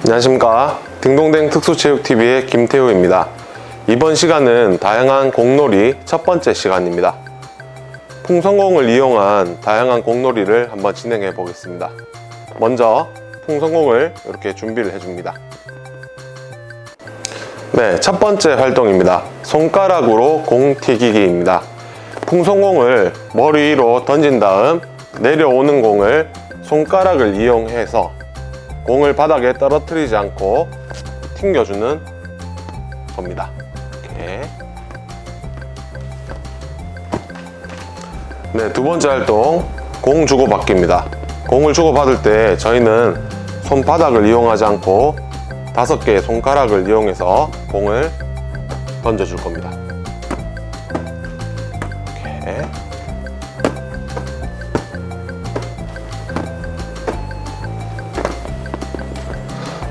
안녕하십니까. 등동댕 특수체육TV의 김태우입니다. 이번 시간은 다양한 공놀이 첫 번째 시간입니다. 풍선공을 이용한 다양한 공놀이를 한번 진행해 보겠습니다. 먼저 풍선공을 이렇게 준비를 해줍니다. 네, 첫 번째 활동입니다. 손가락으로 공 튀기기입니다. 풍선공을 머리 위로 던진 다음 내려오는 공을 손가락을 이용해서 공을 바닥에 떨어뜨리지 않고 튕겨주는 겁니다. 이렇게. 네, 두 번째 활동 공 주고 받기입니다. 공을 주고 받을 때 저희는 손바닥을 이용하지 않고 다섯 개의 손가락을 이용해서 공을 던져줄 겁니다. 이렇게.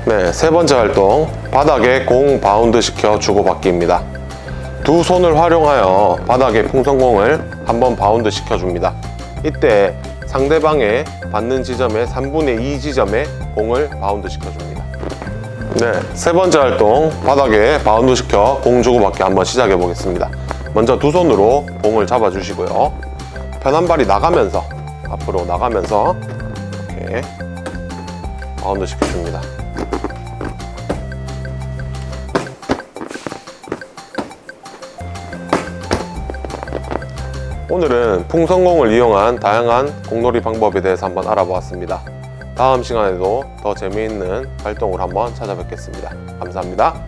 네, 세 번째 활동 바닥에 공 바운드 시켜 주고받기입니다. 두 손을 활용하여 바닥에 풍선공을 한번 바운드 시켜줍니다. 이때 상대방의 받는 지점의 3분의 2 지점에 공을 바운드 시켜줍니다. 네, 세 번째 활동 바닥에 바운드 시켜 공 주고받기 한번 시작해 보겠습니다. 먼저 두 손으로 공을 잡아 주시고요. 편한 발이 나가면서 앞으로 나가면서 이렇게 바운드 시켜줍니다. 오늘은 풍선공을 이용한 다양한 공놀이 방법에 대해서 한번 알아보았습니다. 다음 시간에도 더 재미있는 활동을 한번 찾아뵙겠습니다. 감사합니다.